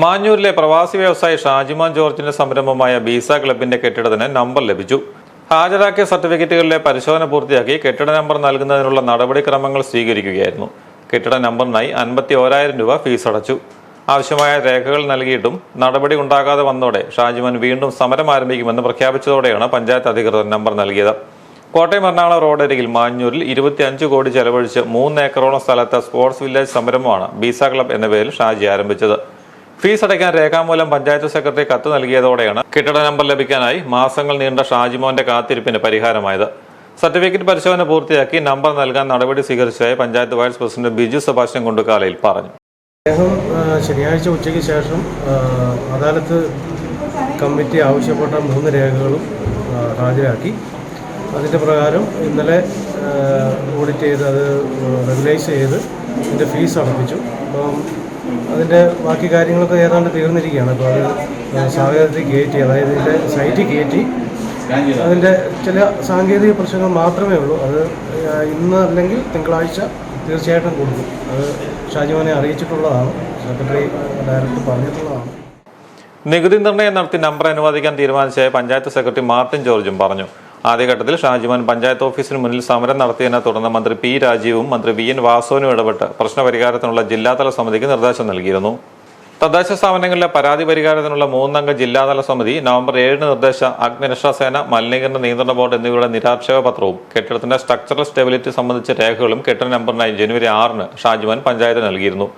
മാഞ്ഞൂരിലെ പ്രവാസി വ്യവസായി ഷാജിമാൻ ജോർജിന്റെ സംരംഭമായ ബീസ ക്ലബിന്റെ കെട്ടിടത്തിന് നമ്പർ ലഭിച്ചു. ഹാജരാക്കിയ സർട്ടിഫിക്കറ്റുകളിലെ പരിശോധന പൂർത്തിയാക്കി കെട്ടിട നമ്പർ നൽകുന്നതിനുള്ള നടപടിക്രമങ്ങൾ സ്വീകരിക്കുകയായിരുന്നു. കെട്ടിട നമ്പറിനായി അൻപത്തി ഓരായിരം രൂപ ഫീസ് അടച്ചു. ആവശ്യമായ രേഖകൾ നൽകിയിട്ടും നടപടി ഉണ്ടാകാതെ വന്നതോടെ ഷാജിമാൻ വീണ്ടും സമരം ആരംഭിക്കുമെന്ന് പ്രഖ്യാപിച്ചതോടെയാണ് പഞ്ചായത്ത് അധികൃതർ നമ്പർ നൽകിയത്. കോട്ടയം എറണാകുളം റോഡരികിൽ മാഞ്ഞൂരിൽ ഇരുപത്തിയഞ്ച് കോടി ചെലവഴിച്ച് മൂന്ന് ഏക്കറോളം സ്ഥലത്തെ സ്പോർട്സ് വില്ലേജ് സംരംഭമാണ് ബീസ ക്ലബ് എന്ന പേരിൽ ഷാജി ആരംഭിച്ചത്. ഫീസ് അടയ്ക്കാൻ രേഖാമൂലം പഞ്ചായത്ത് സെക്രട്ടറി കത്ത് നൽകിയതോടെയാണ് കെട്ടിട നമ്പർ ലഭിക്കാനായി മാസങ്ങൾ നീണ്ട ഷാജിമോന്റെ കാത്തിരിപ്പിന് പരിഹാരമായത്. സർട്ടിഫിക്കറ്റ് പരിശോധന പൂർത്തിയാക്കി നമ്പർ നൽകാൻ നടപടി സ്വീകരിച്ചതായി പഞ്ചായത്ത് വൈസ് പ്രസിഡന്റ് ബിജു സെബാസ്റ്റ്യൻ കൊണ്ടുകാലയിൽ പറഞ്ഞു. അദ്ദേഹം ശനിയാഴ്ച ഉച്ചയ്ക്ക് ശേഷം അദാലത്ത് കമ്മിറ്റി ആവശ്യപ്പെട്ട മൂന്ന് രേഖകളും ഹാജരാക്കി. അതിന്റെ പ്രകാരം ഇന്നലെ ഓഡിറ്റ് ചെയ്ത് അത് റെഗുലൈസ് ചെയ്ത് ഇതിന്റെ ഫീസ് അടപ്പിച്ചു. അപ്പം അതിന്റെ ബാക്കി കാര്യങ്ങളൊക്കെ ഏതാണ്ട് തീർന്നിരിക്കുകയാണ്. അപ്പോൾ അത് സാഹചര്യത്തിൽ കയറ്റി അതായത് ഇതിന്റെ സൈറ്റിൽ കയറ്റി അതിന്റെ ചില സാങ്കേതിക പ്രശ്നങ്ങൾ മാത്രമേ ഉള്ളൂ. അത് ഇന്ന് അല്ലെങ്കിൽ തിങ്കളാഴ്ച തീർച്ചയായിട്ടും കൊടുക്കും. അത് ഷാജിമോനെ അറിയിച്ചിട്ടുള്ളതാണ്. സെക്രട്ടറി ഡയറക്ടർ പറഞ്ഞിട്ടുള്ളതാണ്. നികുതി നിർണയം നടത്തി നമ്പർ അനുവദിക്കാൻ തീരുമാനിച്ച പഞ്ചായത്ത് സെക്രട്ടറി മാർട്ടിൻ ജോർജും പറഞ്ഞു. ആദ്യഘട്ടത്തിൽ ഷാജിമാൻ പഞ്ചായത്ത് ഓഫീസിന് മുന്നിൽ സമരം നടത്തിയതിനെ തുടർന്ന് മന്ത്രി പി രാജീവും മന്ത്രി വി എൻ വാസവനും ഇടപെട്ട് പ്രശ്നപരിഹാരത്തിനുള്ള ജില്ലാതല സമിതിക്ക് നിർദ്ദേശം നൽകിയിരുന്നു. തദ്ദേശ സ്ഥാപനങ്ങളിലെ പരാതി പരിഹാരത്തിനുള്ള മൂന്നംഗ ജില്ലാതല സമിതി നവംബർ ഏഴിന് നിർദ്ദേശ അഗ്നിരക്ഷാ സേന മലിനീകരണ നിയന്ത്രണ ബോർഡ് എന്നിവയുടെ നിരാക്ഷേപ പത്രവും കെട്ടിടത്തിന്റെ സ്ട്രക്ചറൽ സ്റ്റെബിലിറ്റി സംബന്ധിച്ച രേഖകളും കെട്ടിട നമ്പറിനായി ജനുവരി ആറിന് ഷാജിമാൻ പഞ്ചായത്ത് നൽകിയിരുന്നു.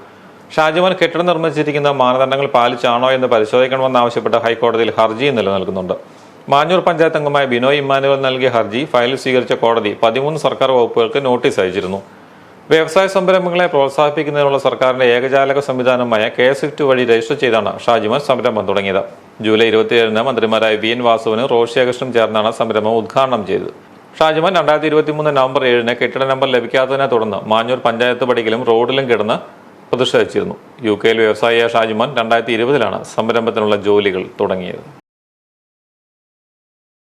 ഷാജിമാൻ കെട്ടിടം നിർമ്മിച്ചിരിക്കുന്ന മാനദണ്ഡങ്ങൾ പാലിച്ചാണോ എന്ന് പരിശോധിക്കണമെന്നാവശ്യപ്പെട്ട് ഹൈക്കോടതിയിൽ ഹർജിയും നിലനിൽക്കുന്നുണ്ട്. മാഞ്ഞൂർ പഞ്ചായത്ത് അംഗമായ ബിനോയ് ഇമ്മാനുവൽ നൽകിയ ഹർജി ഫയൽ സ്വീകരിച്ച കോടതി പതിമൂന്ന് സർക്കാർ വകുപ്പുകൾക്ക് നോട്ടീസ് അയച്ചിരുന്നു. വ്യവസായ സംരംഭങ്ങളെ പ്രോത്സാഹിപ്പിക്കുന്നതിനുള്ള സർക്കാരിന്റെ ഏകജാലക സംവിധാനമായ കെ സ്വിഫ്റ്റ് വഴി രജിസ്റ്റർ ചെയ്താണ് ഷാജിമാൻ സംരംഭം തുടങ്ങിയത്. ജൂലൈ ഇരുപത്തിയേഴിന് മന്ത്രിമാരായ വി എൻ വാസുവിനും റോഷി അഗസ്റ്റും ചേർന്നാണ് സംരംഭം ഉദ്ഘാടനം ചെയ്തത്. ഷാജിമാൻ രണ്ടായിരത്തി ഇരുപത്തിമൂന്ന് നവംബർ ഏഴിന് കെട്ടിട നമ്പർ ലഭിക്കാത്തതിനെ തുടർന്ന് മാഞ്ഞൂർ പഞ്ചായത്ത് പടിക്കലും റോഡിലും കിടന്ന് പ്രതിഷേധിച്ചിരുന്നു യു കെയിൽ വ്യവസായിയായ ഷാജിമാൻ രണ്ടായിരത്തി ഇരുപതിലാണ് സംരംഭത്തിനുള്ള ജോലികൾ തുടങ്ങിയത്.